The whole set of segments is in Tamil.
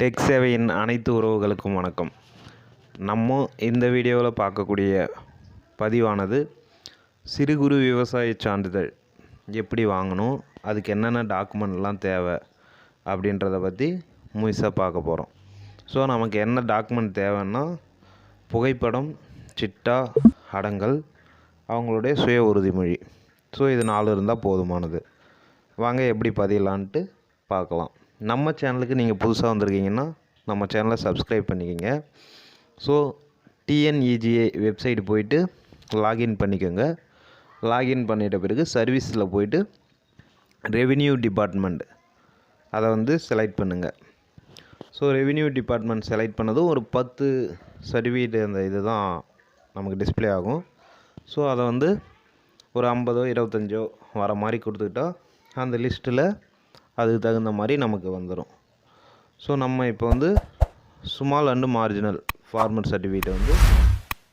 டெக் சேவையின் அனைத்து உறவுகளுக்கும் வணக்கம். நம்ம இந்த வீடியோவில் பார்க்கக்கூடிய பதிவானது சிறு குறு விவசாய சான்றிதழ். எப்படி வாங்கணும் அதுக்கு என்னென்ன டாக்குமெண்ட்லாம் தேவை அப்படின்றத பற்றி முழுசாக பார்க்க போகிறோம் ஸோ நமக்கு என்ன டாக்குமெண்ட் தேவைன்னா புகைப்படம் சிட்டா அடங்கல் அவங்களுடைய சுய உறுதிமொழி. ஸோ இது நாலு இருந்தால் போதுமானது. வாங்க எப்படி பதியலான்ட்டு பார்க்கலாம். நம்ம சேனலுக்கு நீங்கள் புதுசாக வந்திருக்கீங்கன்னா நம்ம சேனலை சப்ஸ்கிரைப் பண்ணிக்கோங்க. ஸோ டிஎன்இஜிஏ வெப்சைட் போயிட்டு லாகின் பண்ணிக்கோங்க. லாகின் பண்ணிட்ட பிறகு சர்வீஸில் போயிட்டு ரெவின்யூ டிபார்ட்மெண்ட் அதை வந்து செலக்ட் பண்ணுங்கள் ஸோ ரெவின்யூ டிபார்ட்மெண்ட் செலக்ட் பண்ணதும் ஒரு பத்து சர்டிஃபிகேட் அந்த இது தான் நமக்கு டிஸ்ப்ளே ஆகும். ஸோ அதை வந்து ஒரு ஐம்பதோ இருபத்தஞ்சோ வர மாதிரி கொடுத்துக்கிட்டா அந்த லிஸ்ட்டில் அதுக்கு தகுந்த மாதிரி நமக்கு வந்துடும் ஸோ நம்ம இப்போ வந்து ஸ்மால் அண்டு மார்ஜினல் ஃபார்மர் சர்டிஃபிகேட்டை வந்து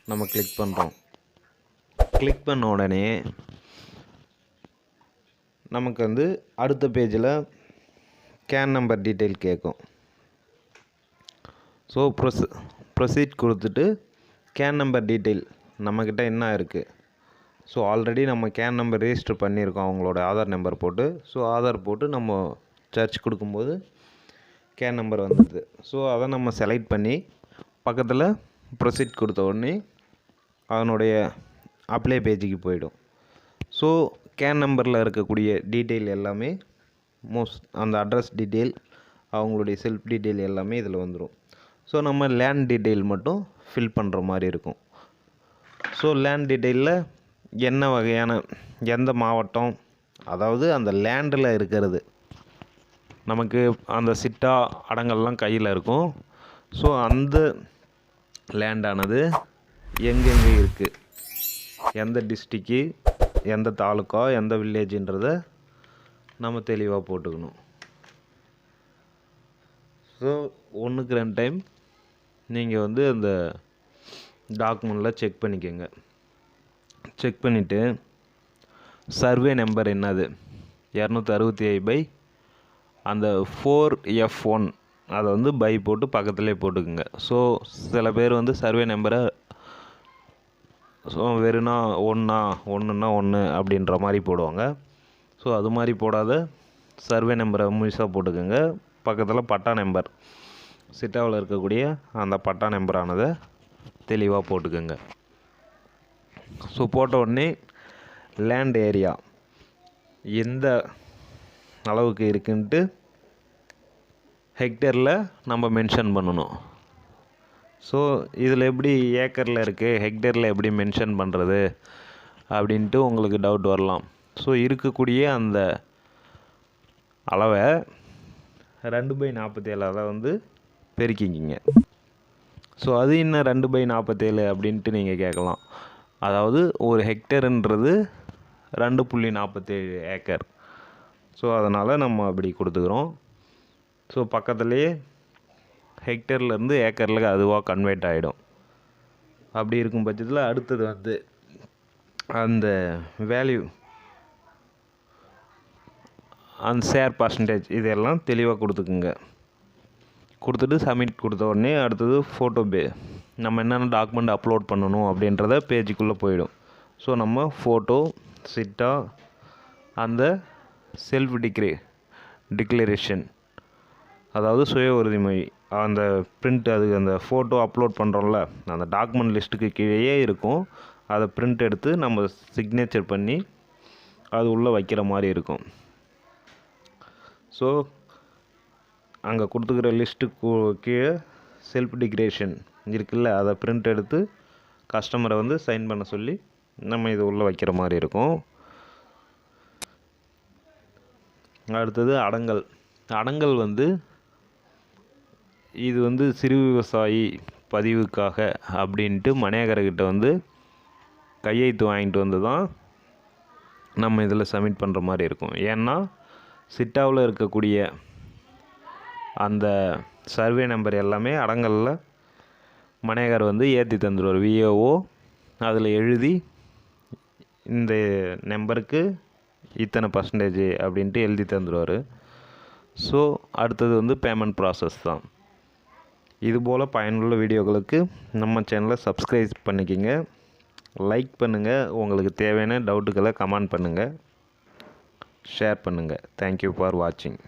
நம்ம கிளிக் பண்ணுறோம் கிளிக் பண்ண உடனே நமக்கு வந்து அடுத்த பேஜில் கேன் நம்பர் டீட்டெயில் கேட்கும் ஸோ ப்ரொஸ் ப்ரொசீட் கொடுத்துட்டு கேன் நம்பர் டீட்டெயில் நம்மக்கிட்ட என்ன இருக்குது ஸோ ஆல்ரெடி நம்ம கேன் நம்பர் ரெஜிஸ்டர் பண்ணியிருக்கோம் அவங்களோட ஆதார் நம்பர் போட்டு. ஸோ ஆதார் போட்டு நம்ம சர்ச் கொடுக்கும்போது கேன் நம்பர் வந்துடுது ஸோ அதை நம்ம செலக்ட் பண்ணி பக்கத்தில் ப்ரொசீட் கொடுத்த உடனே அதனுடைய அப்ளை பேஜுக்கு போயிடும். ஸோ கேன் நம்பரில் இருக்கக்கூடிய டீட்டெயில் எல்லாமே மோஸ்ட் அந்த அட்ரஸ் டீட்டெயில் அவங்களுடைய செல்ஃப் டீட்டெயில் எல்லாமே இதில் வந்துடும் ஸோ நம்ம லேண்ட் டீட்டெயில் மட்டும் ஃபில் பண்ணுற மாதிரி இருக்கும். ஸோ லேண்ட் டீட்டெயிலில் என்ன வகையான எந்த மாவட்டம் அதாவது அந்த லேண்டில் இருக்கிறது. நமக்கு அந்த சிட்டா அடங்கள்லாம் கையில் இருக்கும். ஸோ அந்த லேண்டானது எங்கெங்கே இருக்குது எந்த டிஸ்ட்ரிக்கு எந்த தாலுக்கா எந்த வில்லேஜுன்றத நம்ம தெளிவாக போட்டுக்கணும். ஸோ ஒன்றுக்கு ரெண்டு டைம் நீங்கள் வந்து அந்த டாக்குமெண்ட்டில் செக் பண்ணிக்கோங்க. செக் பண்ணிவிட்டு சர்வே நம்பர் என்னது? இரநூத்தி அறுபத்தி ஐ பை அந்த ஃபோர் எஃப் ஒன் அதை வந்து பை போட்டு பக்கத்துலேயே போட்டுக்குங்க. ஸோ சில பேர் வந்து சர்வே நம்பரை ஸோ வெறும்னா ஒன்றா ஒன்றுனா ஒன்று அப்படின்ற மாதிரி போடுவாங்க. ஸோ அது மாதிரி போடாத சர்வே நம்பரை முழுசாக போட்டுக்கோங்க. பக்கத்தில் பட்டா நம்பர். சிட்டாவில் இருக்கக்கூடிய அந்த பட்டா நம்பரானதை தெளிவாக போட்டுக்கோங்க. ஸோ போட்ட உடனே லேண்ட் ஏரியா எந்த அளவுக்கு இருக்குன்ட்டு ஹெக்டேரில் நம்ம மென்ஷன் பண்ணணும். ஸோ இதில் எப்படி ஏக்கரில் இருக்குது ஹெக்டேரில் எப்படி மென்ஷன் பண்ணுறது அப்படின்ட்டு உங்களுக்கு டவுட் வரலாம். ஸோ இருக்கக்கூடிய அந்த அளவை ரெண்டு பை நாற்பத்தேழு அதை வந்து பெருக்கிக்கிங்க. ஸோ அது இன்னும் ரெண்டு பை நாற்பத்தேழு அப்படின்ட்டு நீங்கள் கேட்கலாம். அதாவது ஒரு ஹெக்டேருன்றது ரெண்டு புள்ளி நாற்பத்தேழு ஏக்கர். ஸோ அதனால் நம்ம அப்படி கொடுத்துக்குறோம். ஸோ பக்கத்துலேயே ஹெக்டர்லேருந்து ஏக்கரில் அதுவாக கன்வெர்ட் ஆகிடும் அப்படி இருக்கும் பட்சத்தில் அடுத்தது வந்து அந்த வேல்யூ அந்த ஷேர் பர்சன்டேஜ் இதெல்லாம் தெளிவாக கொடுத்துக்குங்க. கொடுத்துட்டு சப்மிட் கொடுத்த உடனே அடுத்தது ஃபோட்டோ பே நம்ம என்னென்ன டாக்குமெண்ட் அப்லோட் பண்ணணும் அப்படின்றத பேஜுக்குள்ளே போயிடும். ஸோ நம்ம ஃபோட்டோ சிட்டா அந்த செல்ஃப் டிக்ரே டிக்ளரேஷன் அதாவது சுய உறுதிமொழி அந்த பிரிண்ட் அது அந்த ஃபோட்டோ அப்லோட் பண்ணுறோம்ல அந்த டாக்குமெண்ட் லிஸ்ட்டுக்கு கீழேயே இருக்கும். அதை பிரிண்ட் எடுத்து நம்ம சிக்னேச்சர் பண்ணி அது உள்ளே வைக்கிற மாதிரி இருக்கும். ஸோ அங்கே கொடுத்துக்கிற லிஸ்ட்டுக்கு கீழே செல்ஃப் டிக்ரேஷன் இருக்குல்ல அதை பிரிண்ட் எடுத்து கஸ்டமரை வந்து சைன் பண்ண சொல்லி நம்ம இது உள்ளே வைக்கிற மாதிரி இருக்கும். அடுத்தது அடங்கல். அடங்கல் வந்து இது வந்து சிறு விவசாயி பதிவுக்காக அப்படின்ட்டு மணியகர்கிட்ட வந்து கையெழுத்து வாங்கிட்டு வந்து தான் நம்ம இதில் சப்மிட் பண்ணுற மாதிரி இருக்கும். ஏன்னா சிட்டாவில் இருக்கக்கூடிய அந்த சர்வே நம்பர் எல்லாமே அடங்கலில். மணியகர் வந்து ஏற்றி தந்துடுவார். விஏஓ அதில் எழுதி இந்த நம்பருக்கு இத்தனை பர்சன்டேஜ் அப்படின்ட்டு எழுதி தந்துடுவார். ஸோ அடுத்தது வந்து பேமெண்ட் ப்ராசஸ் தான். இதுபோல் பயனுள்ள வீடியோக்களுக்கு நம்ம சேனலை சப்ஸ்கிரைப் பண்ணிக்கிங்க. லைக் பண்ணுங்கள் உங்களுக்கு தேவையான டவுட்டுகளை கமெண்ட் பண்ணுங்கள் ஷேர் பண்ணுங்கள் தேங்க்யூ ஃபார் வாட்சிங்